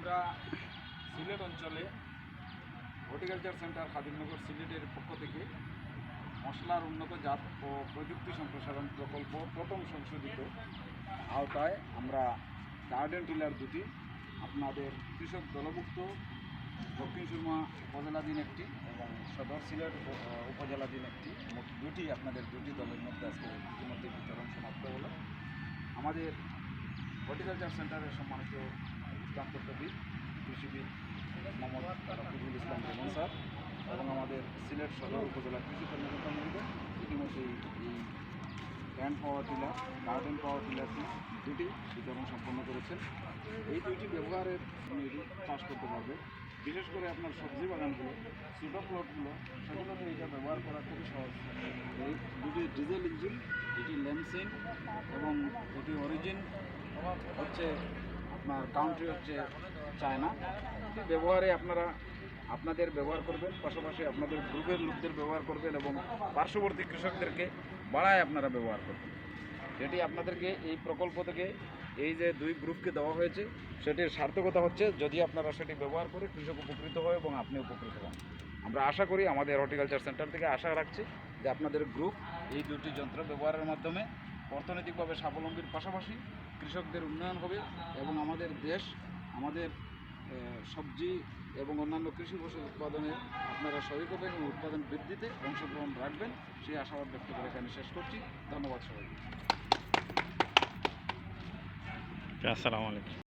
আমরা সিলেট অঞ্চলে horticulture centre Khadimnagar সিলেটের পক্ষ থেকে মশলার উন্নত জাত ও প্রযুক্তি সম্প্রসারণ প্রকল্প প্রথম সংশোধিত আওতায় আমরা গার্ডেন টিলার দুটি, আপনাদের কৃষক দলভুক্ত দক্ষিণ সুরমা উপজেলাধীন একটি এবং সদর সিলেট উপজেলাধীন একটি, মোট দুটি আপনাদের দুটি দলের মধ্যে আজকে ইতিমধ্যে বিতরণ সমাপ্ত হলো। আমাদের হর্টিকালচার সেন্টারের সম্মানিত ইসলামতত্ত্ববিদ কৃষিবিদ মোহাম্মদ রফিকুল ইসলাম রেমন স্যার, এবং আমাদের সিলেট সদর উপজেলা কৃষি কর্মকর্তা মহিলা ইতিমধ্যেই এই hand power tiller garden power টিলারটি দুটি বিতরণ সম্পন্ন করেছেন। এই দুইটি ব্যবহারের মেয়েটি চাষ করতে পারবে। বিশেষ করে আপনার সবজি বাগানগুলো, ছোটো প্লটগুলো সেগুলোতে এটা ব্যবহার করা খুবই সহজ। এই দুটি ডিজেল ইঞ্জিন এটি ল্যামসিন এবং এটি অরিজিন হচ্ছে আপনার কাউন্ট্রি হচ্ছে চায়না ব্যবহারে আপনারা আপনাদের ব্যবহার করবেন, পাশাপাশি আপনাদের গ্রুপের লোকদের ব্যবহার করবেন এবং পার্শ্ববর্তী কৃষকদেরকে বাড়ায় আপনারা ব্যবহার করবেন। এটি আপনাদেরকে এই প্রকল্প থেকে এই যে দুই গ্রুপকে দেওয়া হয়েছে, সেটির সার্থকতা হচ্ছে যদি আপনারা সেটি ব্যবহার করে কৃষক উপকৃত হয় এবং আপনি উপকৃত হন। আমরা আশা করি আমাদের হর্টিকালচার সেন্টার থেকে আশা রাখছি যে আপনাদের গ্রুপ এই দুটি যন্ত্র ব্যবহারের মাধ্যমে অর্থনৈতিকভাবে স্বাবলম্বীর পাশাপাশি কৃষকদের উন্নয়ন হবে এবং আমাদের দেশ, আমাদের সবজি এবং অন্যান্য কৃষি ফসল উৎপাদনে আপনারা সহায়ক হবেন এবং উৎপাদন বৃদ্ধিতে অংশগ্রহণ রাখবেন, সেই আশাবাদ ব্যক্ত করে এখানে শেষ করছি। ধন্যবাদ সবাইকে। আসসালামু আলাইকুম।